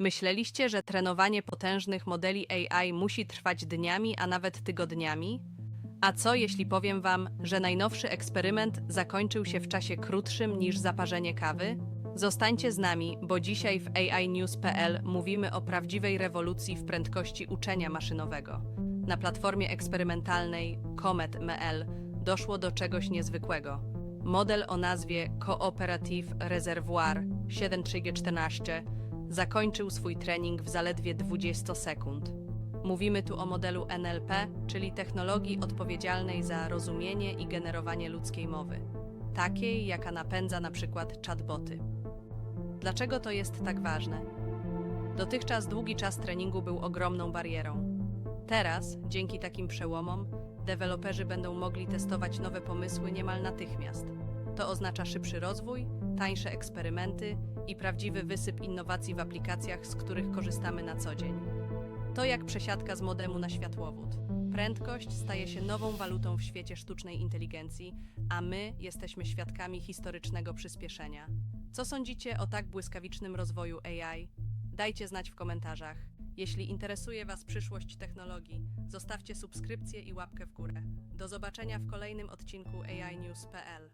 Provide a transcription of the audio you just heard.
Myśleliście, że trenowanie potężnych modeli AI musi trwać dniami, a nawet tygodniami? A co jeśli powiem Wam, że najnowszy eksperyment zakończył się w czasie krótszym niż zaparzenie kawy? Zostańcie z nami, bo dzisiaj w AInews.pl mówimy o prawdziwej rewolucji w prędkości uczenia maszynowego. Na platformie eksperymentalnej Comet.ml doszło do czegoś niezwykłego. Model o nazwie Cooperative Reservoir 73G14 zakończył swój trening w zaledwie 20 sekund. Mówimy tu o modelu NLP, czyli technologii odpowiedzialnej za rozumienie i generowanie ludzkiej mowy, takiej jaka napędza na przykład chatboty. Dlaczego to jest tak ważne? Dotychczas długi czas treningu był ogromną barierą. Teraz, dzięki takim przełomom, deweloperzy będą mogli testować nowe pomysły niemal natychmiast. To oznacza szybszy rozwój, tańsze eksperymenty i prawdziwy wysyp innowacji w aplikacjach, z których korzystamy na co dzień. To jak przesiadka z modemu na światłowód. Prędkość staje się nową walutą w świecie sztucznej inteligencji, a my jesteśmy świadkami historycznego przyspieszenia. Co sądzicie o tak błyskawicznym rozwoju AI? Dajcie znać w komentarzach. Jeśli interesuje Was przyszłość technologii, zostawcie subskrypcję i łapkę w górę. Do zobaczenia w kolejnym odcinku AI News.pl.